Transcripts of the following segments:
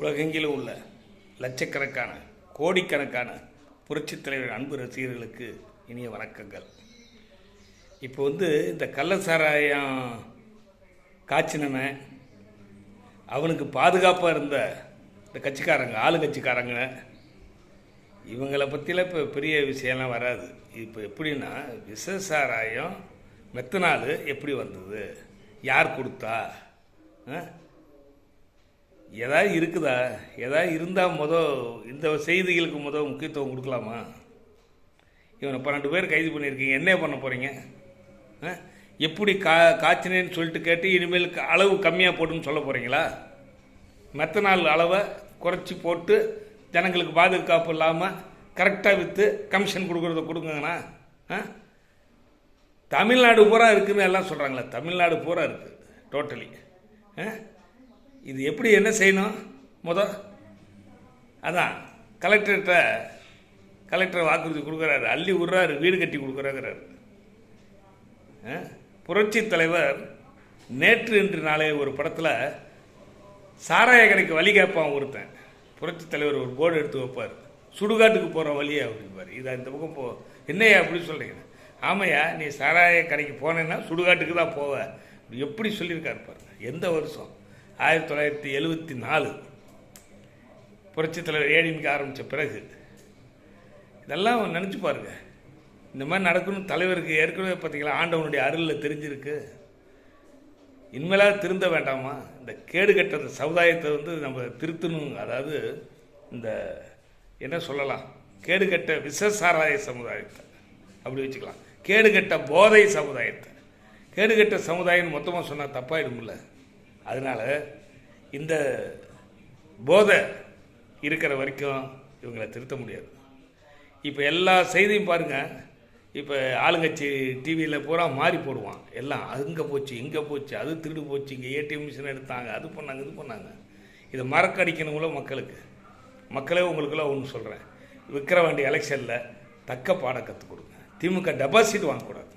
உலகெங்கிலும் உள்ள லட்சக்கணக்கான கோடிக்கணக்கான புரட்சித் தலைவர் அன்பு ரசிகர்களுக்கு இனிய வணக்கங்கள். இப்போ வந்து இந்த கள்ள சாராயம் காய்ச்சினவன் அவனுக்கு பாதுகாப்பாக இருந்த இந்த கட்சிக்காரங்க ஆளு கட்சிக்காரங்க இவங்களை பற்றிலாம் இப்போ பெரிய விஷயம்லாம் வராது. இப்போ எப்படின்னா விஷ சாராயம் மெத்தனால் எப்படி வந்தது? யார் கொடுத்தா? ஆ? ஏதாவது இருக்குதா? ஏதாவது இருந்தால் முத இந்த செய்திகளுக்கு மொதல் முக்கியத்துவம் கொடுக்கலாமா? இவனை பன்னெண்டு பேர் கைது பண்ணியிருக்கீங்க. என்ன பண்ண போகிறீங்க எப்படி கா காய்ச்சினேன்னு சொல்லிட்டு கேட்டு இனிமேல் அளவு கம்மியாக போட்டுன்னு சொல்ல போகிறீங்களா மற்ற நாள் அளவை குறைச்சி போட்டு ஜனங்களுக்கு பாதுகாப்பு இல்லாமல் கரெக்டாக விற்று கமிஷன் கொடுக்குறத கொடுங்கண்ணா ஆ? தமிழ்நாடு பூரா இருக்குதுன்னு எல்லாம் சொல்கிறாங்களே தமிழ்நாடு பூரா இருக்குது டோட்டலி இது எப்படி என்ன செய்யணும்? முத அதான் கலெக்டர்கிட்ட கலெக்டர் வாக்குறுதி கொடுக்குறாரு. அள்ளி விடுறாரு வீடு கட்டி கொடுக்குறாங்கிறாரு. புரட்சி தலைவர் நேற்று இன்று நாளே ஒரு படத்தில் சாராய கடைக்கு வழி கேட்பான் ஒருத்தன். புரட்சி தலைவர் ஒரு போர்டு எடுத்து வைப்பார். சுடுகாட்டுக்கு போகிற வழியா அப்படிம்பார். இதை இந்த பக்கம் போ. என்னையா அப்படின்னு சொல்கிறீங்க ஆமையா நீ சாராய கடைக்கு போனேன்னா சுடுகாட்டுக்கு தான் போவ. எப்படி சொல்லியிருக்காரு பாருங்க. எந்த வருஷம்? ஆயிரத்தி தொள்ளாயிரத்தி எழுபத்தி நாலு. புரட்சி தலைவர் ஏடிமிக்க ஆரம்பித்த பிறகு இதெல்லாம் நினச்சி பாருங்க. இந்த மாதிரி நடக்கணும் தலைவருக்கு ஏற்கனவே பார்த்தீங்களா ஆண்டவனுடைய அருளில் தெரிஞ்சிருக்கு. இனிமேலாவது திருந்த வேண்டாமா? இந்த கேடு கட்ட இந்த சமுதாயத்தை வந்து நம்ம திருத்தணும். அதாவது இந்த என்ன சொல்லலாம்? கேடு கட்ட விசசாராய சமுதாயத்தை. அப்படி வச்சுக்கலாம். கேடு கட்ட போதை சமுதாயத்தை. கேடு கட்ட சமுதாயம்னு மொத்தமாக சொன்னால் தப்பாயிடும்ல. அதனால் இந்த போதை இருக்கிற வரைக்கும் இவங்களை திருத்த முடியாது. இப்போ எல்லா செய்தியும் பாருங்கள் இப்போ ஆளுங்கட்சி டிவியில் பூரா மாறி போடுவான். எல்லாம் அங்கே போச்சு இங்கே போச்சு அது திருடு போச்சு இங்கே ஏடிஎம் மிஷின் எடுத்தாங்க அது பண்ணாங்க இது பண்ணாங்க. இதை மறக்கடிக்கணுங்களோ மக்களுக்கு. மக்களே உங்களுக்குலாம் ஒன்று சொல்கிறேன் விற்கிற வேண்டிய எலெக்ஷனில் தக்க பாடம் கற்றுக் கொடுங்க. திமுக டெபாசிட் வாங்கக்கூடாது.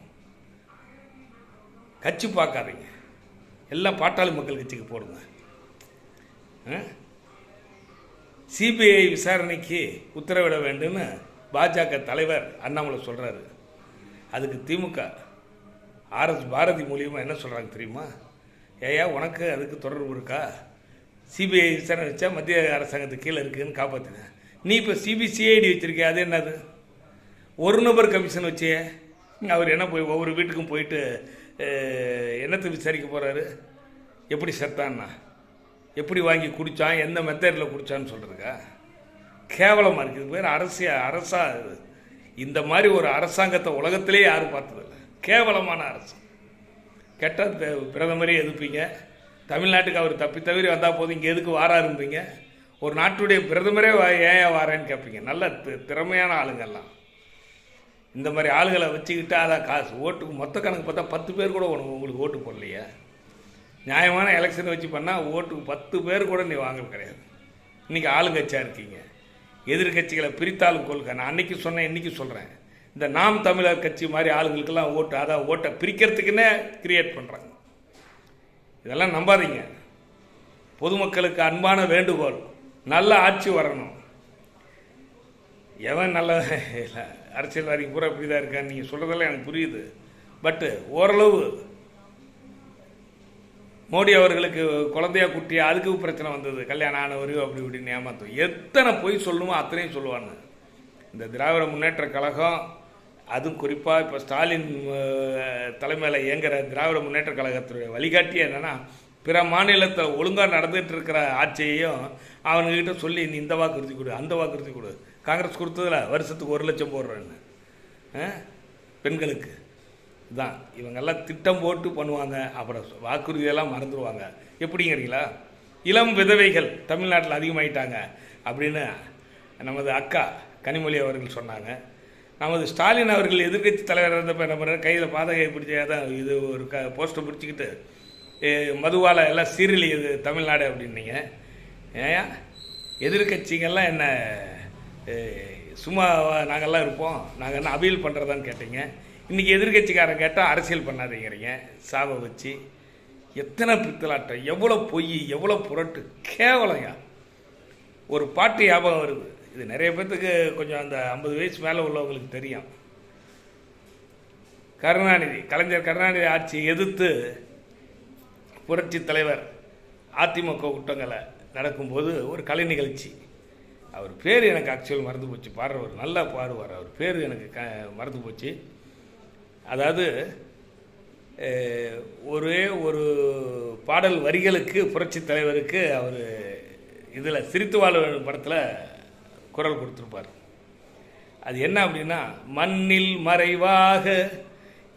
கட்சி பார்க்காதீங்க. எல்லாம் பாட்டாளி மக்கள் கட்சிக்கு போடுங்க. சிபிஐ விசாரணைக்கு உத்தரவிட வேண்டும்னு பாஜக தலைவர் அண்ணாமலை சொல்கிறாரு அதுக்கு திமுக ஆர்எஸ் பாரதி மூலியமாக என்ன சொல்கிறாங்க தெரியுமா? ஏயா உனக்கு அதுக்கு தொடர்பு இருக்கா? சிபிஐ விசாரணை வச்சா மத்திய அரசாங்கத்துக்கு கீழே இருக்குதுன்னு காப்பாற்றினேன் நீ இப்போ சிபிசிஐடி வச்சுருக்கிய? அது என்னது? ஒரு நபர் கமிஷன் வச்சே. அவர் என்ன போய் ஒவ்வொரு வீட்டுக்கும் போயிட்டு என்னத்தை விசாரிக்க போகிறாரு எப்படி செத்தான்னா? எப்படி வாங்கி குடித்தான் எந்த மெத்தடில் குடித்தான்னு சொல்கிறதுக்கா கேவலமாக இருக்குது இது பேர் அரசிய அரசா இந்த மாதிரி ஒரு அரசாங்கத்தை உலகத்திலே யாரும் பார்த்ததில்லை. கேவலமான அரசு. கெட்ட பிரதமரே எதிர்ப்பீங்க. தமிழ்நாட்டுக்கு அவர் தப்பி தவிர வந்தால் போதும். இங்கே எதுக்கு வாராரும்பீங்க ஒரு நாட்டுடைய பிரதமரே வா- ஏன் வாரேன்னு கேட்பீங்க நல்ல திறமையான ஆளுங்கெல்லாம் இந்த மாதிரி ஆளுகளை வச்சுக்கிட்டு அதான் காசு ஓட்டுக்கு மொத்த கணக்கு பார்த்தா பத்து பேர் கூட உனக்கு உங்களுக்கு ஓட்டு போடலையே. நியாயமான எலெக்ஷன் வச்சு பண்ணால் ஓட்டுக்கு பத்து பேர் கூட நீ வாங்க கிடையாது. இன்றைக்கி ஆளுங்கட்சியாக இருக்கீங்க. எதிர்கட்சிகளை பிரித்தாலும் கொள்கை. நான் அன்றைக்கி சொன்னேன் இன்றைக்கி சொல்கிறேன் இந்த நாம் தமிழர் கட்சி மாதிரி ஆளுங்களுக்கெல்லாம் ஓட்டு அதான் ஓட்டை பிரிக்கிறதுக்குன்னே கிரியேட் பண்ணுறாங்க இதெல்லாம் நம்பாதீங்க. பொதுமக்களுக்கு அன்பான வேண்டுகோள். நல்ல ஆட்சி வரணும். எவன் நல்ல இல்லை. அரசியல்வாதி பூரா இப்படி தான் இருக்கான்னு நீங்கள் சொல்கிறதெல்லாம் எனக்கு புரியுது. பட்டு ஓரளவு மோடி அவர்களுக்கு குழந்தையா குட்டி அதுக்கு பிரச்சனை வந்தது. கல்யாணம் ஆனவரையும் அப்படி இப்படின்னு ஏமாத்தும். எத்தனை பொய் சொல்லுமோ அத்தனையும் சொல்லுவாங்க. இந்த திராவிட முன்னேற்ற கழகம் அதுவும் குறிப்பாக இப்போ ஸ்டாலின் தலைமையில் இயங்குற திராவிட முன்னேற்ற கழகத்துடைய வழிகாட்டி என்னென்னா பிற மாநிலத்தில் ஒழுங்காக நடந்துகிட்டு இருக்கிற ஆட்சியையும் அவனுக்கிட்ட சொல்லி நீ இந்த வாக்குறுதி கொடு அந்த வாக்குறுதி கொடு. காங்கிரஸ் கொடுத்ததுல வருஷத்துக்கு ஒரு லட்சம் போடுறேன்னு. ஆ? பெண்களுக்கு. தான் இவங்கெல்லாம் திட்டம் போட்டு பண்ணுவாங்க. அப்புறம் வாக்குறுதியெல்லாம் மறந்துடுவாங்க. எப்படிங்கிறீங்களா? இளம் விதவைகள் தமிழ்நாட்டில் அதிகமாயிட்டாங்க அப்படின்னு நமது அக்கா கனிமொழி அவர்கள் சொன்னாங்க. நமது ஸ்டாலின் அவர்கள் எதிர்க்கட்சி தலைவர் இருந்தப்போ என்ன பண்ணுறாரு கையில் பாதகை பிடிச்சா தான் இது ஒரு க போஸ்டர் பிடிச்சிக்கிட்டு மதுவால் எல்லாம் சீரழியுது தமிழ்நாடு அப்படின்னீங்க. ஏன் எதிர்க்கட்சிகள்லாம் என்ன சும்மா நாங்கள்லாம் இருப்போம். நாங்கள் என்ன அபீல் பண்ணுறதான்னு கேட்டீங்க. இன்றைக்கி எதிர்க்கட்சிக்காரன் கேட்டால் அரசியல் பண்ணாதீங்கிறீங்க. சாவை வச்சு எத்தனை பித்தலாட்டம் எவ்வளோ பொய் எவ்வளோ புரட்டு கேவலங்க ஒரு பாட்டு ஞாபகம் வருது. இது நிறைய பேர்த்துக்கு கொஞ்சம் அந்த ஐம்பது வயசு மேலே உள்ளவங்களுக்கு தெரியும். கருணாநிதி கலைஞர் கருணாநிதி ஆட்சியை எதிர்த்து புரட்சி தலைவர் அதிமுக கூட்டங்களை நடக்கும்போது ஒரு கலை நிகழ்ச்சி. அவர் பேர் எனக்கு ஆக்சுவல் மறந்து போச்சு. பாடுறவர் நல்லா பாடுவார் அவர். பேர் எனக்கு க மறந்து போச்சு. அதாவது ஒரே ஒரு பாடல் வரிகளுக்கு புரட்சி தலைவருக்கு அவர் இதில் சிரித்து வாழ படத்தில் குரல் கொடுத்துருப்பார். அது என்ன அப்படின்னா மண்ணில் மறைவாக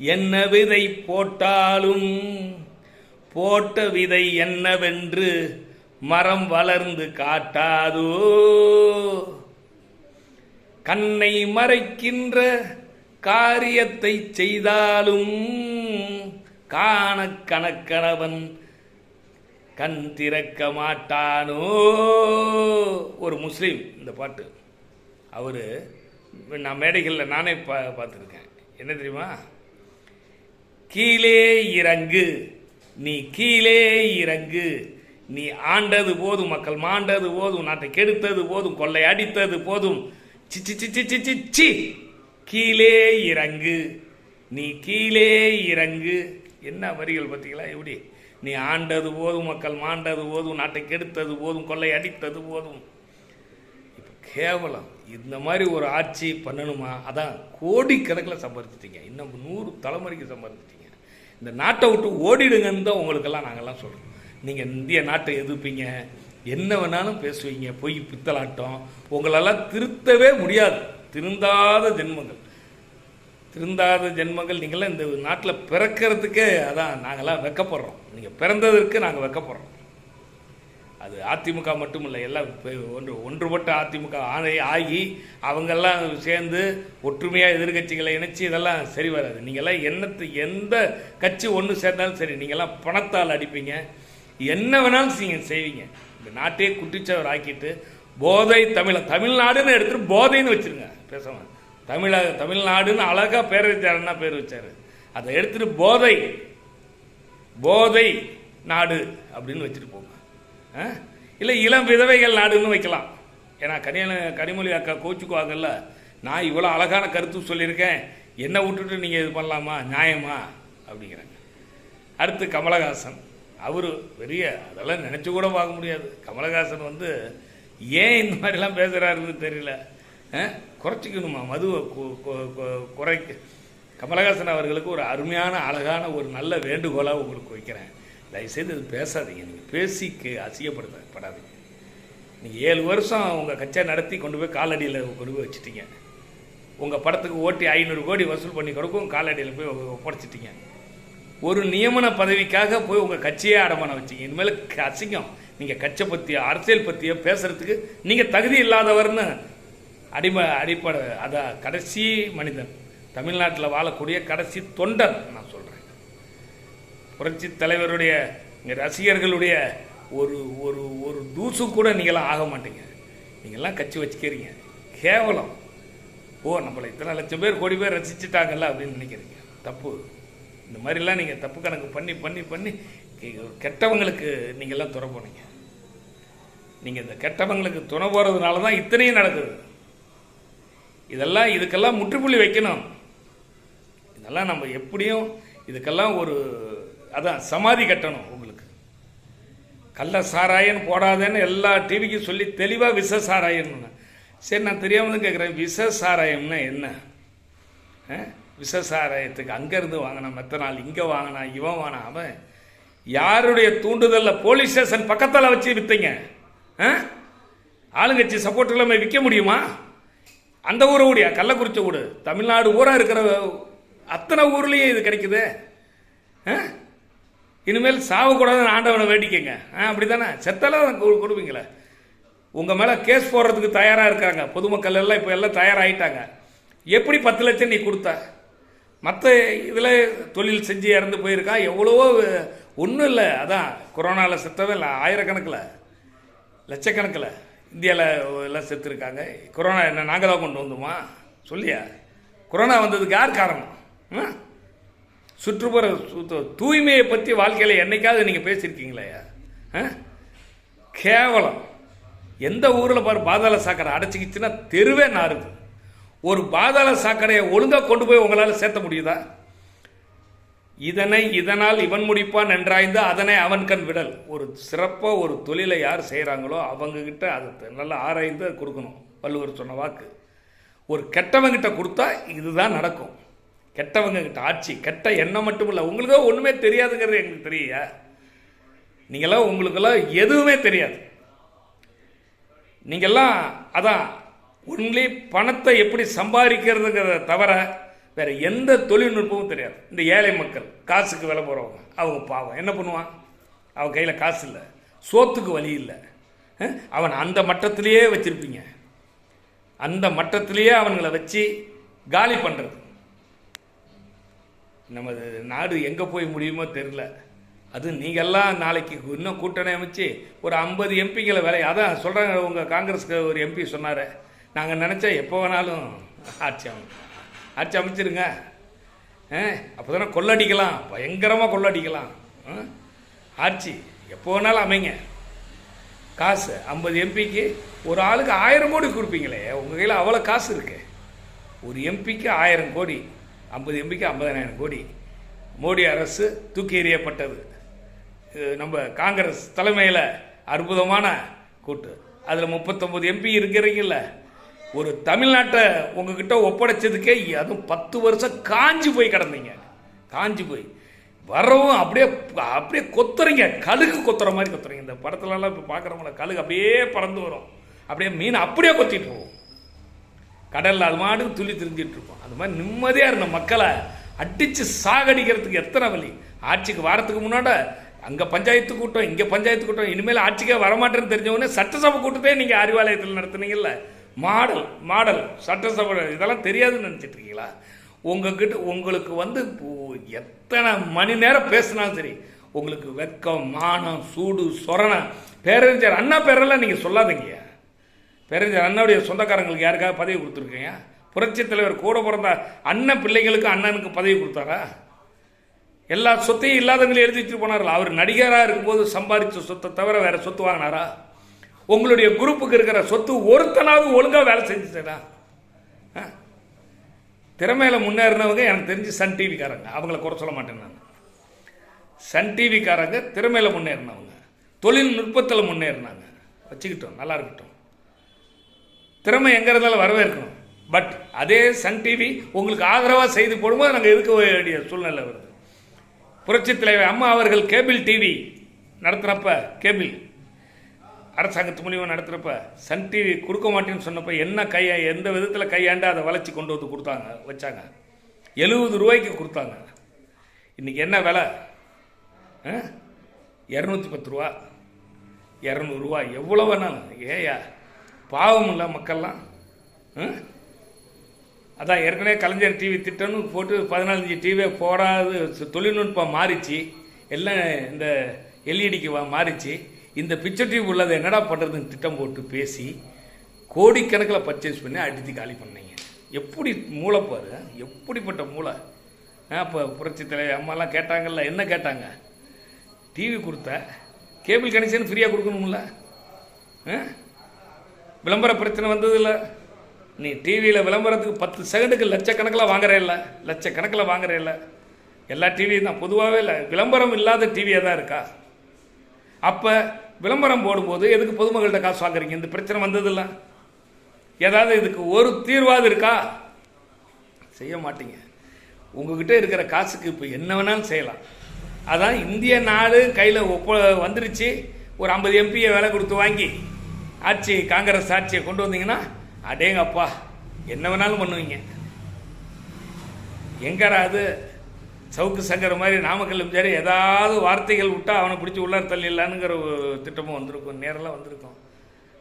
என்ன விதை போட்டாலும் போட்ட விதை என்னவென்று மரம் வளர்ந்து காட்டாதோ? கண்ணை மறைக்கின்ற காரியத்தை செய்தாலும் காண கணக்கணவன் கண் திறக்க மாட்டானோ? ஒரு முஸ்லீம் இந்த பாட்டு. அவர் நான் மேடைகளில் நானே பா பார்த்துருக்கேன். என்ன தெரியுமா? கீழே இறங்கு நீ கீழே இறங்கு. நீ ஆண்டது போதும் மக்கள் மாண்டது போதும் நாட்டை கெடுத்தது போதும் கொள்ளை அடித்தது போதும். சி சி சி கீழே இறங்கு. நீ கீழே இறங்கு. என்ன வரிகள் பார்த்தீங்களா? எப்படி? நீ ஆண்டது போதும் மக்கள் மாண்டது போதும் நாட்டை கெடுத்தது போதும் கொள்ளை அடித்தது போதும். இப்போ கேவலம். இந்த மாதிரி ஒரு ஆட்சி பண்ணணுமா? அதான் கோடிக்கணக்கில் சம்பாதிச்சிட்டீங்க. இன்னும் நூறு தலைமுறைக்கு சம்பாதிச்சிட்டீங்க. இந்த நாட்டை விட்டு ஓடிடுங்கன்னு தான் உங்களுக்கெல்லாம் நாங்கள்லாம் சொல்கிறோம் நீங்கள் இந்திய நாட்டை எதிர்ப்பீங்க. என்ன வேணாலும் பேசுவீங்க. பொய் பித்தலாட்டம். உங்களெல்லாம் திருத்தவே முடியாது. திருந்தாத ஜென்மங்கள். திருந்தாத ஜென்மங்கள் நீங்களாம் இந்த நாட்டில் பிறக்கிறதுக்கே அதான் நாங்களாம் வெக்கப்படுறோம். நீங்கள் பிறந்ததற்கு நாங்கள் வெக்கப்படுறோம். அது அதிமுக மட்டும் இல்லை எல்லாம் ஒன்று ஒன்றுபட்ட அதிமுக ஆணை ஆகி அவங்கெல்லாம் சேர்ந்து ஒற்றுமையாக எதிர்கட்சிகளை இணைச்சி இதெல்லாம் சரி வராது. நீங்கள்லாம் என்னத்து எந்த கட்சி ஒன்று சேர்ந்தாலும் சரி நீங்கள்லாம் பணத்தால் அடிப்பீங்க. என்ன வேணாலும் நீங்கள் செய்வீங்க. இந்த நாட்டையே குட்டிச்சவர் ஆக்கிட்டு போதை தமிழ தமிழ்நாடுன்னு எடுத்துட்டு போதைன்னு வச்சிருங்க பேசாம. தமிழக தமிழ்நாடுன்னு அழகா பேர் வச்சாருன்னா பேர் வச்சார்? அதை எடுத்துட்டு போதை போதை நாடு அப்படின்னு வச்சுட்டு போங்க. ஆ? இல்லை இளம் விதவைகள் நாடுன்னு வைக்கலாம். ஏன்னா கனியல கனிமொழி அக்கா கோச்சுக்குவாங்கல்ல நான் இவ்வளோ அழகான கருத்து சொல்லியிருக்கேன். என்னை விட்டுட்டு நீங்கள் இது பண்ணலாமா? நியாயமா? அப்படிங்கிறாங்க. அடுத்து கமலஹாசன். அவர் பெரிய அதெல்லாம் நினச்சி கூட பார்க்க முடியாது. கமலஹாசன் வந்து ஏன் இந்த மாதிரிலாம் பேசுகிறாருன்னு தெரியல. ஆ? குறைச்சிக்கணுமா மதுவை? கு- குறைக்க. கமலஹாசன் அவர்களுக்கு ஒரு அருமையான அழகான ஒரு நல்ல வேண்டுகோளாக உங்களுக்கு வைக்கிறேன். தயவுசெய்து இது பேசாதீங்க. நீங்கள் பேசிக்கு அசியப்படுத்தப்படாதீங்க நீங்கள் ஏழு வருஷம் உங்கள் கச்சை நடத்தி கொண்டு போய் காலடியில் கொண்டு போய் வச்சுட்டீங்க. உங்கள் படத்துக்கு ஓட்டி ஐநூறு கோடி வசூல் பண்ணி கொடுக்கும் காலடியில் போய் ஒப்படைச்சிட்டீங்க. ஒரு நியமன பதவிக்காக போய் உங்கள் கட்சியே அடமானம் வச்சீங்க. இனிமேல் அசிங்கம். நீங்கள் கட்சை பற்றியோ அரசியல் பற்றியோ பேசுறதுக்கு நீங்கள் தகுதி இல்லாதவர்னு அடிம அடிப்படை அதான் கடைசி மனிதன். தமிழ்நாட்டில் வாழக்கூடிய கடைசி தொண்டன் நான் சொல்கிறேன் புரட்சி தலைவருடைய ரசிகர்களுடைய ஒரு ஒரு ஒரு தூசு கூட நீங்களாம் ஆக மாட்டீங்க. நீங்கள்லாம் கட்சி வச்சுக்கிறீங்க. கேவலம். ஓ நம்மளை இத்தனை லட்சம் பேர் கோடி பேர் ரசிச்சுட்டாங்கல்ல அப்படின்னு நினைக்கிறீங்க. தப்பு. இந்த மாதிரிலாம் நீங்கள் தப்பு கணக்கு பண்ணி பண்ணி பண்ணி கெட்டவங்களுக்கு நீங்கள்லாம் துறை போனீங்க. நீங்கள் இந்த கெட்டவங்களுக்கு துணை போகிறதுனால தான் இத்தனையும் நடக்குது. இதெல்லாம் இதுக்கெல்லாம் முற்றுப்புள்ளி வைக்கணும். இதெல்லாம் நம்ம எப்படியும் இதுக்கெல்லாம் ஒரு அதான் சமாதி கட்டணும் உங்களுக்கு. கள்ள சாராயன் போடாதேன்னு எல்லா டிவிக்கும் சொல்லி தெளிவாக விஷ சாராயன்னு சரி நான் தெரியாமல் கேட்குறேன் விஷ சாராயம்னா என்ன? ஆ? அங்கேருந்து வாங்கினா மெத்தனால் இங்கே வாங்கினா இவன் வாங்கினா அவன் யாருடைய தூண்டுதலில் போலீஸ் ஸ்டேஷன் பக்கத்தில் வச்சு விற்றீங்க ஆ? ஆளுங்கட்சி சப்போர்ட் இல்லாமல் விற்க முடியுமா? அந்த ஊரை ஊடியா கள்ளக்குறிச்சி ஊடு தமிழ்நாடு ஊராக இருக்கிற அத்தனை ஊர்லேயே இது கிடைக்குது. ஆ? இனிமேல் சாவக்கூடாதுன்னு ஆண்டவனை வேண்டிக்கங்க. ஆ அப்படி தானே செத்தலாம் கொடுப்பீங்களே. உங்கள் மேலே கேஸ் போடுறதுக்கு தயாராக இருக்காங்க பொதுமக்கள் எல்லாம் இப்போ எல்லாம் தயாராகிட்டாங்க எப்படி பத்து லட்சம் நீ கொடுத்த? மற்ற இதில் தொழில் செஞ்சு இறந்து போயிருக்கா? எவ்வளவோ ஒன்றும் இல்லை. அதான் கொரோனாவில் செத்தவே இல்லை ஆயிரக்கணக்கில் லட்சக்கணக்கில் இந்தியாவில் எல்லாம் செத்துருக்காங்க. கொரோனா என்ன நாங்கள் தான் கொண்டு வந்தோமா? சொல்லியா? கொரோனா வந்ததுக்கு யார் காரணம்? சுற்றுப்புற சுத்த தூய்மையை பற்றி வாழ்க்கையில் என்னைக்காவது நீங்கள் பேசியிருக்கீங்களா ஆ? கேவலம். எந்த ஊரில் பாரு பாதாள சாக்கடை அடைச்சிக்கிச்சுன்னா தெருவே நாருது. ஒரு பாதாள சாக்கடையை ஒழுங்காக கொண்டு போய் உங்களால் சேர்த்த முடியுதா? இதனை இதனால் இவன் முடிப்பான் என்றாய்ந்து அதனை அவன் கண் விடல். ஒரு சிறப்பாக ஒரு தொழிலை யார் செய்கிறாங்களோ அவங்கக்கிட்ட அதை நல்லா ஆராய்ந்து கொடுக்கணும். வள்ளுவர் சொன்ன வாக்கு. ஒரு கெட்டவங்கிட்ட கொடுத்தா இதுதான் நடக்கும். கெட்டவங்க கிட்ட ஆட்சி கெட்ட எண்ணம் மட்டும் இல்லை. உங்களுக்கோ ஒன்றுமே தெரியாதுங்கிறது எங்களுக்கு தெரியா நீங்களாம் உங்களுக்கெல்லாம் எதுவுமே தெரியாது. நீங்கள்லாம் அதான் ஒன்லி பணத்தை எப்படி சம்பாதிக்கிறதுங்கிறத தவிர வேற எந்த தொழில்நுட்பமும் தெரியாது. இந்த ஏழை மக்கள் காசுக்கு விலை போகிறவங்க அவங்க பாவம். என்ன பண்ணுவான்? அவன் கையில் காசு இல்லை. சோத்துக்கு வழி இல்லை. அவன் அந்த மட்டத்திலேயே வச்சிருப்பீங்க. அந்த மட்டத்திலேயே அவனுங்களை வச்சு காலி பண்ணுறது நமது நாடு எங்கே போய் முடியுமோ தெரில அது நீங்கள்லாம் நாளைக்கு இன்னும் கூட்டணி அமைச்சு ஒரு ஐம்பது எம்பிங்களை வேலை அதான் சொல்கிறாங்க உங்கள் காங்கிரஸ்க்கு ஒரு எம்பி சொன்னார். நாங்கள் நினச்சா எப்போ வேணாலும் ஆட்சி அமை ஆட்சி அமைச்சிருங்க. அப்போ தானே கொள்ளடிக்கலாம். பயங்கரமாக கொள்ளடிக்கலாம். ஆட்சி எப்போ வேணாலும் அமைங்க. காசு ஐம்பது எம்பிக்கு ஒரு ஆளுக்கு ஆயிரம் கோடி கொடுப்பீங்களே உங்கள் கையில் அவ்வளோ காசு இருக்கு. ஒரு எம்பிக்கு ஆயிரம் கோடி ஐம்பது எம்பிக்கு ஐம்பதனாயிரம் கோடி. மோடி அரசு தூக்கி எறியப்பட்டது. நம்ம காங்கிரஸ் தலைமையில் அற்புதமான கூட்டு. அதில் முப்பத்தொம்பது எம்பி இருக்கிறீங்கல்ல ஒரு தமிழ்நாட்டை உங்ககிட்ட ஒப்படைச்சதுக்கே அதுவும் பத்து வருஷம் காஞ்சி போய் கிடந்தீங்க. காஞ்சி போய். வரவும் அப்படியே அப்படியே கொத்துறீங்க. கழுகு கொத்துற மாதிரி கொத்துறீங்க. இந்த படத்துலலாம் இப்போ பார்க்குறவங்கள கழுகு அப்படியே பறந்து வரும். அப்படியே மீன் அப்படியே கொத்திட்டு போகும். கடலில் அது மாட்டுக்கு துள்ளி திரிஞ்சிட்டு இருப்போம். அது மாதிரி நிம்மதியாக இருந்த மக்களை அடித்து சாகடிக்கிறதுக்கு எத்தனை வழி? ஆட்சிக்கு வாரத்துக்கு முன்னாடி அங்கே பஞ்சாயத்து கூட்டம் இங்கே பஞ்சாயத்து கூட்டம். இனிமேல் ஆட்சிக்கே வரமாட்டேன்னு தெரிஞ்சவொடனே சட்டசபை கூட்டத்தே நீங்கள் அறிவாலயத்தில் நடத்துனீங்கல்ல. மாடல் மாடல் சட்டசபை இதெல்லாம் தெரியாதுன்னு நினச்சிட்டு இருக்கீங்களா உங்ககிட்ட உங்களுக்கு வந்து இப்போ எத்தனை மணி நேரம் பேசினாலும் சரி உங்களுக்கு வெக்கம் மானம் சூடு சொரணம். பேரறிஞர் அண்ணா பேரெல்லாம் நீங்கள் சொல்லாதீங்க. பேரறிஞர் அண்ணாவுடைய சொந்தக்காரங்களுக்கு யாருக்காவது பதவி கொடுத்துருக்கீங்க? புரட்சி தலைவர் கூட பிறந்த அண்ணன் பிள்ளைங்களுக்கு அண்ணனுக்கு பதவி கொடுத்தாரா? எல்லா சொத்தையும் இல்லாதவங்களையும் எழுதி வச்சுட்டு போனார்கள்? அவர் நடிகராக இருக்கும்போது சம்பாதிச்ச சொத்தை தவிர வேறு சொத்து வாங்கினாரா? உங்களுடைய குரூப்புக்கு இருக்கிற சொத்து ஒருத்தனாவது ஒழுங்காக வேலை செஞ்சுட்டா திறமையில முன்னேறினவங்க எனக்கு தெரிஞ்சு சன் டிவிக்காரங்க. அவங்கள குறை சொல்ல மாட்டேன் நான். சன் டிவிக்காரங்க திறமையில முன்னேறினவங்க. தொழில்நுட்பத்தில் முன்னேறினாங்க. வச்சுக்கிட்டோம் நல்லா இருக்கட்டும். திறமை எங்கே இருந்தாலும் வரவேற்கணும். பட் அதே சன் டிவி உங்களுக்கு ஆதரவாக செய்து போடும்போது நாங்கள் இருக்க வேண்டிய சூழ்நிலை வருது? புரட்சித் தலைவர் அம்மா அவர்கள் கேபிள் டிவி நடத்துகிறப்ப கேபிள் அரசாங்கத்து மூலியமாக நடத்துகிறப்ப சன் டிவி கொடுக்க மாட்டேன்னு சொன்னப்போ என்ன கையா எந்த விதத்தில் கையாண்டு அதை வளைச்சி கொண்டு வந்து கொடுத்தாங்க வச்சாங்க? எழுபது ரூபாய்க்கு கொடுத்தாங்க. இன்றைக்கி என்ன விலை? இரநூத்தி பத்து ரூபா. இரநூறுவா எவ்வளோ வேணாலும். ஏயா பாவம் இல்லை மக்கள்லாம். அதான் ஏற்கனவே கலைஞர் டிவி திட்டம்னு போட்டு பதினாலஞ்சு டிவியை போடாது தொழில்நுட்பம் மாறிச்சு. எல்லாம் இந்த எல்இடிக்கு மாறிச்சு. இந்த பிக்சர் டிவி உள்ளதை என்னடா பண்ணுறதுன்னு திட்டம் போட்டு பேசி கோடிக்கணக்கில் பர்ச்சேஸ் பண்ணி அடித்து காலி பண்ணீங்க. எப்படி மூளை பாரு எப்படிப்பட்ட மூளை? அப்போ புரட்சி தலைவர் அம்மாலாம் கேட்டாங்கல்ல என்ன கேட்டாங்க? டிவி கொடுத்த கேபிள் கனெக்ஷன் ஃப்ரீயாக கொடுக்கணும்ல? ஆ? விளம்பர பிரச்சனை வந்ததில்ல. நீ டிவியில் விளம்பரத்துக்கு பத்து செகண்டுக்கு லட்சக்கணக்கில் வாங்குறே இல்லை லட்சக்கணக்கில் வாங்குறே இல்லை. எல்லா டிவியும் தான் பொதுவாகவே இல்லை விளம்பரம் இல்லாத டிவியாக தான் இருக்கா? அப்போ விளம்பரம் போடும்போது எதுக்கு பொதுமக்கள்கிட்ட காசு வாங்குறீங்க? இந்த பிரச்சனை வந்ததில்ல. ஏதாவது இதுக்கு ஒரு தீர்வாது இருக்கா? செய்ய மாட்டீங்க. உங்ககிட்ட இருக்கிற காசுக்கு இப்போ என்ன வேணாலும் செய்யலாம். அதான் இந்திய நாடு கையில் ஒப்ப வந்துருச்சு. ஒரு ஐம்பது எம்பியை விலை கொடுத்து வாங்கி ஆட்சி காங்கிரஸ் ஆட்சியை கொண்டு வந்தீங்கன்னா அடேங்கப்பா என்ன வேணாலும் பண்ணுவீங்க. எங்கடா அது? சவுக்கு சங்கர் மாதிரி நாமக்கல்லும் சரி ஏதாவது வார்த்தைகள் விட்டால் அவனை பிடிச்சி உள்ளார் தள்ளிடலானுங்கிற ஒரு திட்டமும் வந்திருக்கும். நேரெல்லாம் வந்திருக்கும்.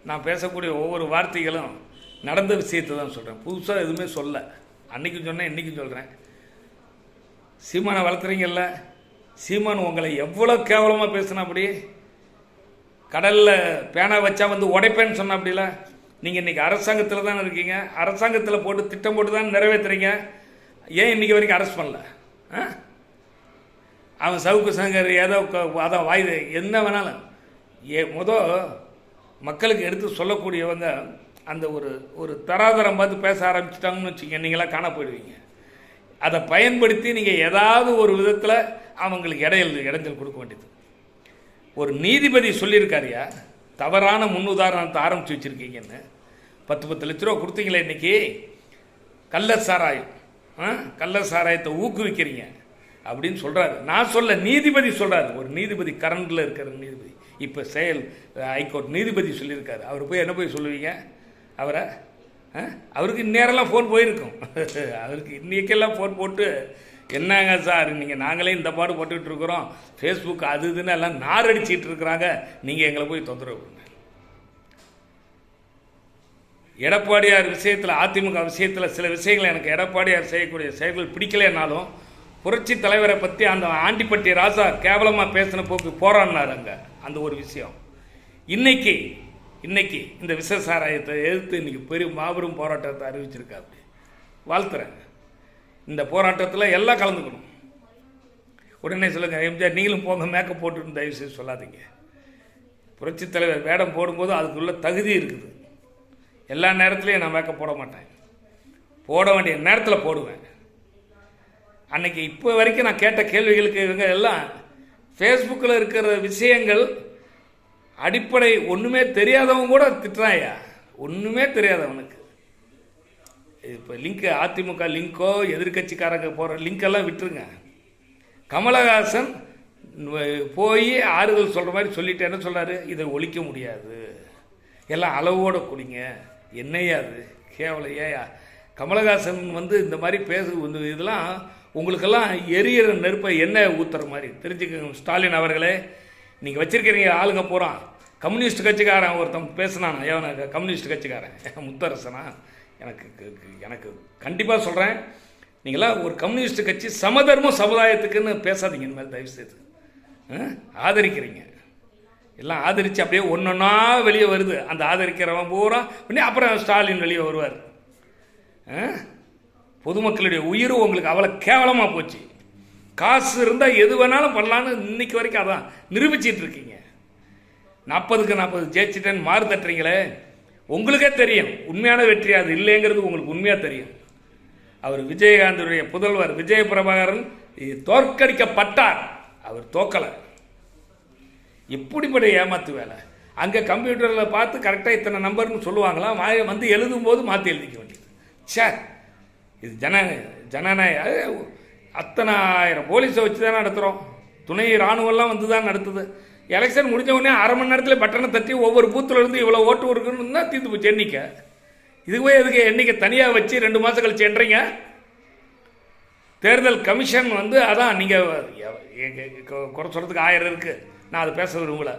நான் பேசக்கூடிய ஒவ்வொரு வார்த்தைகளும் நடந்த விஷயத்தை தான் சொல்கிறேன் புதுசாக எதுவுமே சொல்ல. அன்றைக்கும் சொன்னேன் இன்றைக்கும் சொல்கிறேன் சீமானை வளர்த்துறீங்கல்ல சீமான் உங்களை எவ்வளோ கேவலமாக பேசுனா அப்படி? கடலில் பேனா வச்சா வந்து உடைப்பேன்னு சொன்ன அப்படில நீங்கள் இன்றைக்கி அரசாங்கத்தில் தானே இருக்கீங்க. அரசாங்கத்தில் போட்டு திட்டம் போட்டு தான் நிறைவேற்றுறீங்க ஏன் இன்றைக்கி வரைக்கும் அரெஸ்ட் பண்ணல? ஆ? அவன் சவுக்கு சங்கர் ஏதோ க- அதான் வாய் என்ன வேணாலும். ஏ முத மக்களுக்கு எடுத்து சொல்லக்கூடியவங்க அந்த ஒரு ஒரு தராதரம் பார்த்து பேச ஆரம்பிச்சிட்டாங்கன்னு வச்சுங்க நீங்களாம் காண போயிடுவீங்க. அதை பயன்படுத்தி நீங்கள் ஏதாவது ஒரு விதத்தில் அவங்களுக்கு இடையல் இடைஞ்சல் கொடுக்க வேண்டியது. ஒரு நீதிபதி சொல்லியிருக்காருயா தவறான முன்னுதாரணத்தை ஆரம்பித்து வச்சுருக்கீங்கன்னு. பத்து பத்து லட்ச ரூபா கொடுத்தீங்களே இன்றைக்கி கள்ள சாராயம் கள்ள சாராயத்தை ஊக்குவிக்கிறீங்க. அப்படின்னு சொல்கிறாரு நான் சொல்ல நீதிபதி சொல்கிறாரு ஒரு நீதிபதி கரண்டில் இருக்கிற நீதிபதி. இப்போ செயல் ஹைகோர்ட் நீதிபதி சொல்லியிருக்காரு. அவர் போய் என்ன போய் சொல்லுவீங்க? அவரை ஆ? அவருக்கு இந்நேரம்லாம் ஃபோன் போயிருக்கும். அவருக்கு இன்றைக்கெல்லாம் ஃபோன் போட்டு என்னங்க சார் நீங்கள் நாங்களே இந்த பாடு போட்டுக்கிட்டு இருக்கிறோம். ஃபேஸ்புக் அது இதுன்னு எல்லாம் நார் அடிச்சிட்டு இருக்கிறாங்க. நீங்கள் எங்களை போய் தொந்தரவு பண்ணுங்க. எடப்பாடியார் விஷயத்தில் அதிமுக விஷயத்தில் சில விஷயங்கள் எனக்கு எடப்பாடியார் செய்யக்கூடிய செயல்கள் பிடிக்கலைன்னாலும் புரட்சி தலைவரை பற்றி அந்த ஆண்டிப்பட்டி ராசா கேவலமாக பேசின போக்கு போராடினார் அங்கே. அந்த ஒரு விஷயம். இன்னைக்கு இன்னைக்கு இந்த விஷ சாராயத்தை எதிர்த்து இன்னைக்கு பெரிய மாபெரும் போராட்டத்தை அறிவிச்சிருக்காரு. வாழ்த்துறேங்க இந்த போராட்டத்தில் எல்லாம் கலந்துக்கணும். உடனே சொல்லுங்கள் எம்ஜிஆர் நீங்களும் போங்க மேக்கப் போட்டுன்னு தயவு செய்து சொல்லாதீங்க. புரட்சி தலைவர் வேடம் போடும்போது அதுக்குள்ள தகுதி இருக்குது. எல்லா நேரத்துலையும் நான் மேக்கப் போட மாட்டேன். போட வேண்டிய நேரத்தில் போடுவேன். அன்னைக்கு இப்போ வரைக்கும் நான் கேட்ட கேள்விகளுக்கு இவங்க எல்லாம் ஃபேஸ்புக்கில் இருக்கிற விஷயங்கள் அடிப்படை ஒன்றுமே தெரியாதவன் கூட திட்டுறாயா ஒன்றுமே தெரியாதவனுக்கு. இப்போ லிங்க்கு அதிமுக லிங்கோ எதிர்க்கட்சிக்காரங்க போகிற லிங்கெல்லாம் விட்டுருங்க. கமலஹாசன் போய் ஆறுதல் சொல்கிற மாதிரி சொல்லிட்டு என்ன சொல்கிறாரு இதை ஒழிக்க முடியாது. எல்லாம் அளவோட குடிங்க. என்னையா அது? கேவலம். கமலஹாசன் வந்து இந்த மாதிரி பேசு இதெல்லாம் உங்களுக்கெல்லாம் எரியிற நெருப்பை என்ன ஊத்துற மாதிரி. தெரிஞ்சுக்கோங்க ஸ்டாலின் அவர்களே நீங்கள் வச்சுருக்கிறீங்க ஆளுங்க போகிறான் கம்யூனிஸ்ட் கட்சிக்காரன் ஒருத்தன் பேசினான் எவன கம்யூனிஸ்ட் கட்சிக்காரன். முத்தரசனா. எனக்கு க- எனக்கு கண்டிப்பாக சொல்கிறேன் நீங்களாம் ஒரு கம்யூனிஸ்ட் கட்சி சமதர்ம சமுதாயத்துக்குன்னு பேசாதீங்க இனிமேல் தயவு செய்து ஆதரிக்கிறீங்க. எல்லாம் ஆதரித்து அப்படியே ஒன்றொன்னா வெளியே வருது. அந்த ஆதரிக்கிறவன் பூரா உடனே அப்புறம் ஸ்டாலின் வெளியே வருவார். ஆ? பொதுமக்களுடைய உயிர் உங்களுக்கு அவ்வளோ கேவலமாக போச்சு. காசு இருந்தால் எது வேணாலும் பண்ணலான்னு இன்னைக்கு வரைக்கும் அதான் நிரூபிச்சிட்டு இருக்கீங்க. நாற்பதுக்கு நாற்பது ஜெயிச்சிட்டேன்னு மாறு தட்டுறீங்களே? உங்களுக்கே தெரியும். உண்மையான வெற்றி அது இல்லைங்கிறது உங்களுக்கு உண்மையாக தெரியும். அவர் விஜயகாந்தனுடைய புதல்வர் விஜய பிரபாகரன் தோற்கடிக்கப்பட்டார். அவர் தோக்கலை. இப்படிப்பட்ட ஏமாத்து வேலை. அங்கே கம்ப்யூட்டரில் பார்த்து கரெக்டாக இத்தனை நம்பர்னு சொல்லுவாங்களாம். வந்து எழுதும் போது மாற்றி எழுதிக்க வேண்டியது. ச்சே! இது ஜன ஜனநாயக அத்தனை ஆயிரம் போலீஸை வச்சு தான் நடத்துகிறோம் துணை இராணுவம்லாம் வந்து தான் நடத்துது. எலெக்ஷன் முடிஞ்ச உடனே அரை மணி நேரத்தில் பட்டனை தட்டி ஒவ்வொரு பூத்தில் இருந்து இவ்வளோ ஓட்டு இருக்குன்னு தான் தீர்ந்து போச்சு எண்ணிக்கை. இதுவே எதுக்கு எண்ணிக்கை தனியாக வச்சு ரெண்டு மாதம் கழிச்சு என்றீங்க தேர்தல் கமிஷன் வந்து அதான் நீங்கள் குறை சொல்கிறதுக்கு ஆயிரம் இருக்குது நான் அதை பேச விரும்பலை.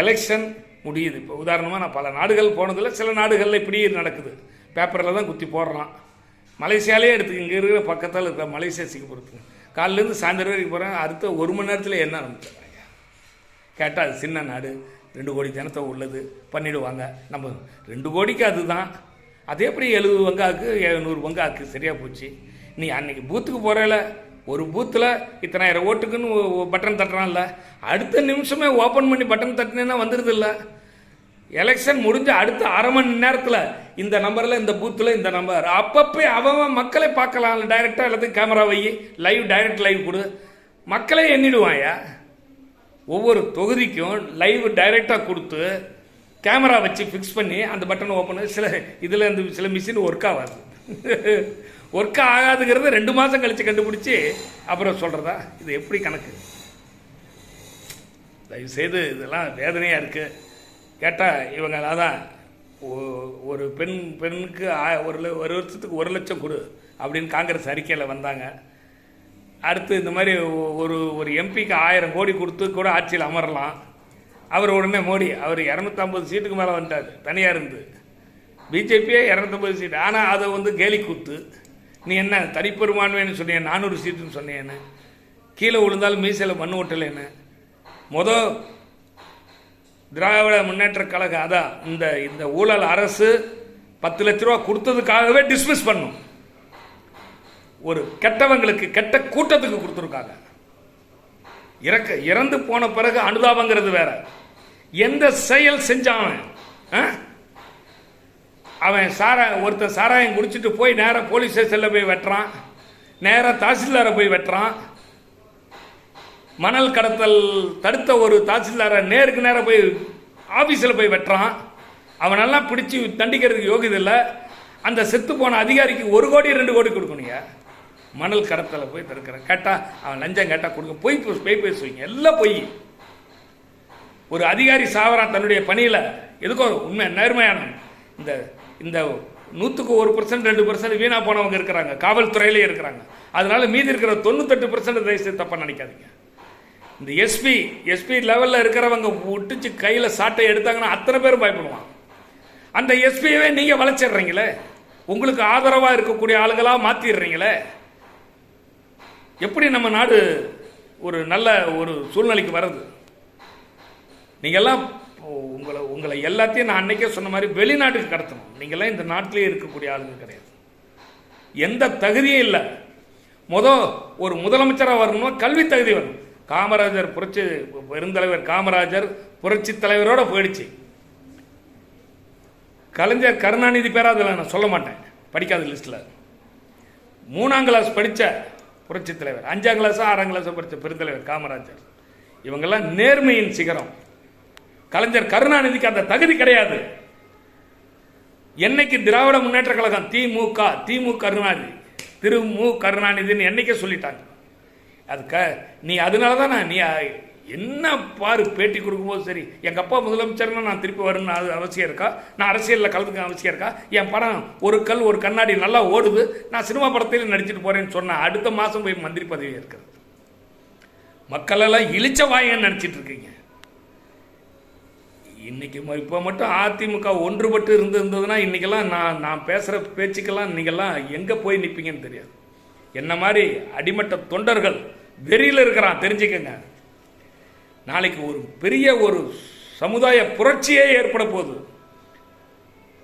எலெக்ஷன் முடியுது. இப்போ உதாரணமாக நான் பல நாடுகள் போனதில் சில நாடுகளில் இப்படி நடக்குது. பேப்பரில் தான் குத்தி போடுறான். மலேசியாலே எடுத்துக்க இங்கே இருக்கிற பக்கத்தில் இருக்கிற மலேசியா சிங்கப்பூரத்துக்கு காலிலேருந்து சாயந்தரம் வரைக்கும் போகிறேன் அடுத்த ஒரு மணி நேரத்தில் என்ன ஆரம்பிச்சிடுறாங்க கேட்டால் அது சின்ன நாடு. ரெண்டு கோடி ஜனத்தை உள்ளது. பண்ணிவிடுவாங்க நம்ம ரெண்டு கோடிக்கு அதுதான். அதே எப்படி எழுபது பங்காக்கு எழுநூறு பங்காக்கு சரியாக போச்சு. நீ அன்னைக்கு பூத்துக்கு போகிறல ஒரு பூத்தில் இத்தனாயிரம் ஓட்டுக்குன்னு பட்டன் தட்டுறான்ல. அடுத்த நிமிஷமே ஓப்பன் பண்ணி பட்டன் தட்டினேன்னா வந்துடுது இல்லை. எலெக்ஷன் முடிஞ்ச அடுத்த அரை மணி நேரத்தில் இந்த நம்பரில் இந்த பூத்தில் இந்த நம்பர் அப்பப்போ அவன் மக்களை பார்க்கலாம். டைரெக்டாக எல்லாத்தையும் கேமரா வை. லைவ் டைரக்ட் லைவ் கொடு. மக்களே எண்ணிடுவாயா ஒவ்வொரு தொகுதிக்கும் லைவ் டைரெக்டாக கொடுத்து கேமரா வச்சு ஃபிக்ஸ் பண்ணி அந்த பட்டனை ஓப்பன் சில இதில் இந்த சில மிஷின் ஒர்க் ஆகாது. ஒர்க் ஆகாதுங்கிறது ரெண்டு மாதம் கழித்து கண்டுபிடிச்சி அப்புறம் சொல்கிறதா இது எப்படி கணக்கு? தயவுசெய்து இதெல்லாம் வேதனையாக இருக்குது கேட்டால் இவங்க அதான் ஒரு பெண் பெண்ணுக்கு ஆ- ஒரு ஒரு வருஷத்துக்கு ஒரு லட்சம் கொடு அப்படின்னு காங்கிரஸ் அறிக்கையில் வந்தாங்க. அடுத்து இந்த மாதிரி ஒ- ஒரு ஒரு எம்பிக்கு ஆயிரம் கோடி கொடுத்து கூட ஆட்சியில் அமரலாம். அவர் உடனே மோடி அவர் இரநூத்தம்பது சீட்டுக்கு மேலே வந்துட்டார் தனியாக இருந்து. பிஜேபியே இரநூத்தம்பது சீட்டு. ஆனால் அதை வந்து கேலி கூத்து. நீ என்ன தனிப்பெருமான்மைன்னு சொன்னீங்க நானூறு சீட்டுன்னு சொன்னேன்னு கீழே விழுந்தாலும் மீசையில் மண் ஓட்டலைன்னு. மொதல் திராவிட முன்னேற்ற கழகம் அதான் இந்த இந்த ஊழல் அரசு பத்து லட்ச ரூபா கொடுத்ததுக்காகவே டிஸ்மிஸ் பண்ணும். ஒரு கெட்டவங்களுக்கு கெட்ட கூட்டத்துக்கு கொடுத்துருக்காங்க. இறக்க இறந்து போன பிறகு அனுதாபங்கிறது வேற. எந்த செயல் செஞ்சான் அவன் ஆ? அவன் சாரா ஒருத்தன் சாராயம் குடிச்சிட்டு போய் நேராக போலீஸ் ஸ்டேஷனில் போய் வெட்டுறான். நேராக தாசில்தாரை போய் வெட்டுறான். மணல் கடத்தல் தடுத்த ஒரு தாசில்தாரை நேருக்கு நேராக போய் ஆஃபீஸில் போய் வெட்டுறான். அவனெல்லாம் பிடிச்சி தண்டிக்கிறதுக்கு யோகியது இல்லை. அந்த செத்து போன அதிகாரிக்கு ஒரு கோடி ரெண்டு கோடி கொடுக்கணுங்க மணல் கடத்தலை போய் தடுக்கிறேன். கேட்டால் அவன் லஞ்சம் கேட்டால் கொடுக்க பொய் போய் பொய் பேசுவீங்க. எல்லாம் பொய். ஒரு அதிகாரி சாவரான் தன்னுடைய பணியில். எதுக்கோ உண்மை நேர்மையான. இந்த இந்த நூற்றுக்கு ஒரு பர்சன்ட் ரெண்டு பர்சன்ட் வீணாக போனவங்க இருக்கிறாங்க. காவல்துறையிலே இருக்கிறாங்க. அதனால மீதி இருக்கிற தொண்ணூத்தெட்டு பர்சன்ட் தயவுசெய்து தப்பாக நினைக்காதீங்க. இந்த எஸ்பி எஸ்பி லெவலில் இருக்கிறவங்க விட்டுச்சு கையில் சாட்டை எடுத்தாங்கன்னா அத்தனை பேரும் பயப்படுவான் அந்த எஸ்பியவே நீங்கள் வளைச்சிடுறீங்களே உங்களுக்கு ஆதரவாக இருக்கக்கூடிய ஆளுங்களாக மாற்றிடுறீங்களே எப்படி நம்ம நாடு ஒரு நல்ல ஒரு சூழ்நிலைக்கு வருது நீங்கள்லாம் உங்களை உங்களை எல்லாத்தையும் நான் அன்னைக்கே சொன்ன மாதிரி வெளிநாட்டுக்கு கடத்தணும். நீங்கள்லாம் இந்த நாட்டிலே இருக்கக்கூடிய ஆளுங்க கிடையாது. எந்த தகுதியும் இல்லை. முத ஒரு முதலமைச்சராக வரணும்னா கல்வி தகுதி வரணும் காமராஜர் புரட்சி பெருந்தலைவர் காமராஜர் புரட்சி தலைவரோட போயிடுச்சு. கலைஞர் கருணாநிதி பேராக அதில் நான் சொல்ல மாட்டேன். படிக்காத லிஸ்ட்டில் மூணாம் கிளாஸ் படித்த புரட்சி தலைவர் அஞ்சாம் கிளாஸ் ஆறாம் கிளாஸ் படித்த பெருந்தலைவர் காமராஜர். இவங்கெல்லாம் நேர்மையின் சிகரம். கலைஞர் கருணாநிதிக்கு அந்த தகுதி கிடையாது. என்னைக்கு திராவிட முன்னேற்ற கழகம் திமுக திமு கருணாநிதி திரு மு கருணாநிதின்னு என்னைக்கே சொல்லிட்டாங்க. அதுக்க நீ அதனால தான் நான் நீ என்ன பாரு பேட்டி கொடுக்கும்போது சரி எங்கள் அப்பா முதலமைச்சர்னா நான் திருப்பி வரணும்னு அது அவசியம் இருக்கா? நான் அரசியலில் கலந்துக்க அவசியம் இருக்கா? என் படம் ஒரு கல் ஒரு கண்ணாடி நல்லா ஓடுது நான் சினிமா படத்தில் நடிச்சிட்டு போகிறேன்னு சொன்னேன் அடுத்த மாதம் போய் மந்திரி பதவி இருக்கிறது. மக்களெல்லாம் இழிச்ச வாயன்னு நினச்சிட்டு இருக்கீங்க. இன்னைக்கு இப்போ மட்டும் அதிமுக ஒன்றுபட்டு இருந்திருந்ததுன்னா இன்றைக்கெல்லாம் நான் நான் பேசுகிற பேச்சுக்கெல்லாம் நீங்கள்லாம் எங்கே போய் நிற்பீங்கன்னு தெரியாது. என்ன மாதிரி அடிமட்ட தொண்டர்கள் வெறியில் இருக்கிறான் தெரிஞ்சுக்கங்க. நாளைக்கு ஒரு பெரிய ஒரு சமுதாய புரட்சியே ஏற்பட போகுது.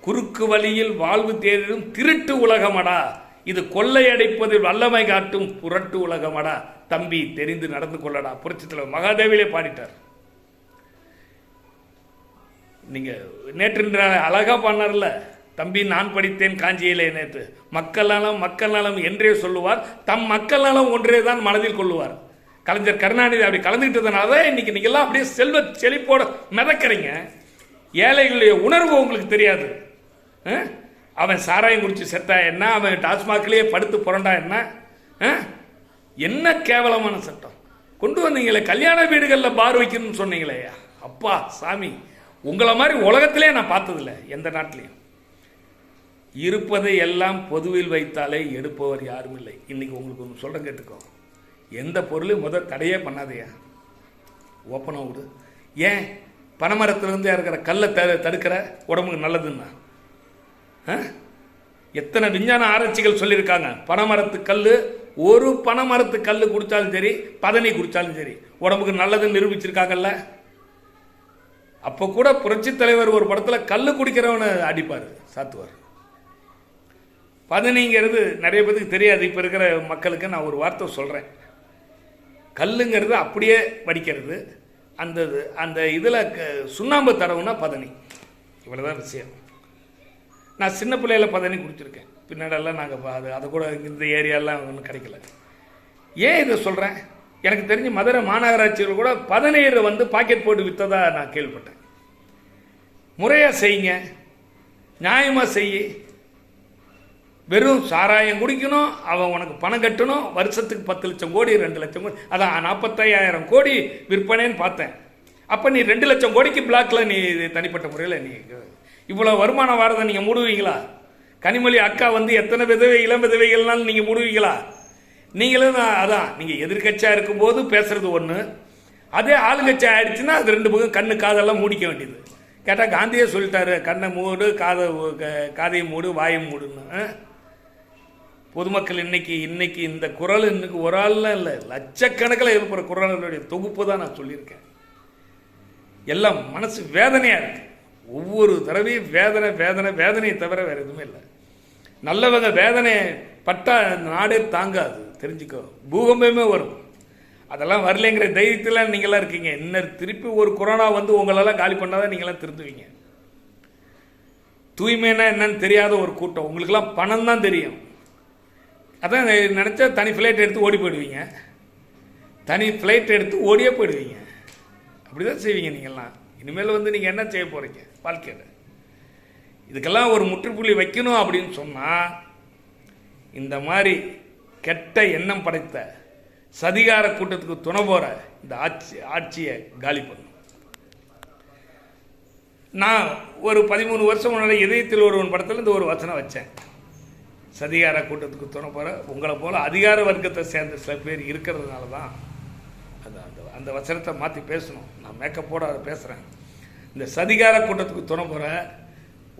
குறுக்கு வழியில் வாழ்வு தேடிடும் திருட்டு உலகமடா. இது கொள்ளையடைப்பதில் வல்லமை காட்டும் புரட்டு உலகமடா. தம்பி தெரிந்து நடந்து கொள்ளடா. புரட்சி தலைவர் மகாதேவிலே பாடிட்டார். நீங்க நேற்று அழகா பண்ணார்ல தம்பி நான் படித்தேன் காஞ்சியிலே நேற்று மக்கள் நலம் மக்கள் நலம் என்றே சொல்லுவார். தம் மக்கள் நலம் ஒன்றே தான் மனதில் கொள்ளுவார். கலைஞர் கருணாநிதி அப்படி கலந்துக்கிட்டதுனால தான் இன்னைக்கு எல்லாம் அப்படியே செல்வ செழிப்போட மிதக்கிறீங்க. ஏழைகளுடைய உணர்வு உங்களுக்கு தெரியாது. ஆ? அவன் சாராயம் குடிச்சு செத்தா என்ன? அவன் டாஸ்மாக்லேயே படுத்து புரண்டா என்ன? என்ன கேவலமான சட்டம்? கொண்டு வந்தீங்களே கல்யாண வீடுகளில் பார் வைக்கணும்னு சொன்னீங்களே அப்பா சாமி உங்களை மாதிரி உலகத்திலே நான் பார்த்ததில்ல எந்த நாட்டிலையும். இருப்பதை எல்லாம் பொதுவில் வைத்தாலே எடுப்பவர் யாரும் இல்லை. இன்னைக்கு உங்களுக்கு ஒன்று சொல்கிறேன் கேட்டுக்கோ. எந்த பொருளையும் முதல் தடையே பண்ணாதையா? ஓப்பனாக விடு. ஏன்? பனைமரத்துலேருந்து இருக்கிற கல்லை த தடுக்கிற உடம்புக்கு நல்லதுன்னா? ஆ? எத்தனை விஞ்ஞான ஆராய்ச்சிகள் சொல்லியிருக்காங்க. பனைமரத்து கல் ஒரு பனைமரத்து கல் குடித்தாலும் சரி பதனி குடித்தாலும் சரி உடம்புக்கு நல்லதுன்னு நிரூபிச்சிருக்காங்கல்ல? அப்போ கூட புரட்சித் தலைவர் ஒரு படத்தில் கல் குடிக்கிறவனை அடிப்பார் சாத்துவார். பதனிங்கிறது நிறைய பேருக்கு தெரியாது. இப்போ இருக்கிற மக்களுக்கு நான் ஒரு வார்த்தை சொல்கிறேன் கல்லுங்கிறது அப்படியே வடிக்கிறது. அந்த இது- அந்த இதில் சுண்ணாம்பு தடவுனா பதனி. இவ்வளோதான் விஷயம். நான் சின்ன பிள்ளையில பதனி குடிச்சிருக்கேன். பின்னாடெல்லாம் நாங்கள் அது அதை கூட இந்த ஏரியாலாம் ஒன்றும் கிடைக்கல. ஏன் இதை சொல்கிறேன் எனக்கு தெரிஞ்சு மதுரை மாநகராட்சியில் கூட பதநீரை வந்து பாக்கெட் போட்டு விற்றதா நான் கேள்விப்பட்டேன். முறையாக செய்யுங்க. நியாயமாக செய் வெறும் சாராயம் குடிக்கணும் அவன் உனக்கு பணம் கட்டணும் வருஷத்துக்கு பத்து லட்சம் கோடி ரெண்டு லட்சம் கோடி. அதான் நாற்பத்தையாயிரம் கோடி விற்பனைன்னு பார்த்தேன். அப்போ நீ ரெண்டு லட்சம் கோடிக்கு பிளாக்ல நீ தனிப்பட்ட முறையில் நீ இவ்வளோ வருமானம் வரதை நீங்கள் மூடுவீங்களா? கனிமொழி அக்கா வந்து எத்தனை விதவை இளம் விதவைகள்னாலும் நீங்கள் மூடுவீங்களா? நீங்களும் அதான் நீங்கள் எதிர்கட்சியாக இருக்கும்போது பேசுறது ஒன்று அதே ஆளுங்கட்சி ஆயிடுச்சுன்னா அது ரெண்டு பக்கம் கண்ணு காதெல்லாம் மூடிக்க வேண்டியது. கேட்டால் காந்தியே சொல்லிட்டாரு கண்ணை மூடு காதை க- காதையை மூடு வாயை மூடுன்னு. பொதுமக்கள் இன்னைக்கு இன்னைக்கு இந்த குரல் இன்னைக்கு ஒரு ஆள்லாம் இல்லை. லட்சக்கணக்கில் இருக்கிற குரல்களுடைய தொகுப்பு தான் நான் சொல்லியிருக்கேன். எல்லாம் மனசு வேதனையாக இருக்கு. ஒவ்வொரு தடவையும் வேதனை வேதனை வேதனையை தவிர வேறு எதுவுமே இல்லை. நல்லவங்க வேதனை பட்டா நாடே தாங்காது. தெரிஞ்சுக்கோ. பூகம்பமே வரும். அதெல்லாம் வரலைங்கிற தைரியத்தில் நீங்களாம் இருக்கீங்க. இன்னும் திருப்பி ஒரு கொரோனா வந்து உங்களெல்லாம் காலி பண்ணாதான் நீங்களாம் திருந்துவீங்க. தூய்மைனா என்னன்னு தெரியாத ஒரு கூட்டம். உங்களுக்கெல்லாம் பணம் தான் தெரியும். அதான் நினச்சா தனி ஃப்ளைட் எடுத்து ஓடி போயிடுவீங்க. தனி ஃப்ளைட் எடுத்து ஓடியே போயிடுவீங்க. அப்படி தான் செய்வீங்க நீங்கள்லாம். இனிமேல் வந்து நீங்கள் என்ன செய்ய போகிறீங்க வாழ்க்கையில். இதுக்கெல்லாம் ஒரு முற்றுப்புள்ளி வைக்கணும் அப்படின்னு சொன்னால் இந்த மாதிரி கெட்ட எண்ணம் படைத்த சதிகார கூட்டத்துக்கு துணை போகிற இந்த ஆட்சி ஆட்சியை காலி பண்ணும் நான் ஒரு பதிமூணு வருஷம் முன்னாடி இதயத்தில் ஒருவன் படத்தில் இந்த ஒரு வசனம் வச்சேன். சதிகார கூட்டத்துக்கு துணை போகிற உங்களை போல அதிகார வர்க்கத்தை சேர்ந்த சில பேர் இருக்கிறதுனால தான் அந்த அந்த அந்த வசனத்தை மாற்றி பேசணும். நான் மேக்கப்போட அதை பேசுகிறேன் இந்த சதிகார கூட்டத்துக்கு துணை போகிற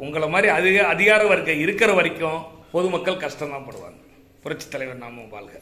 உங்களை மாதிரி அதிக அதிகார வர்க்கம் இருக்கிற வரைக்கும் பொதுமக்கள் கஷ்டம்தான் படுவாங்க. புரட்சித் தலைவர் நாமும் வாழ்க.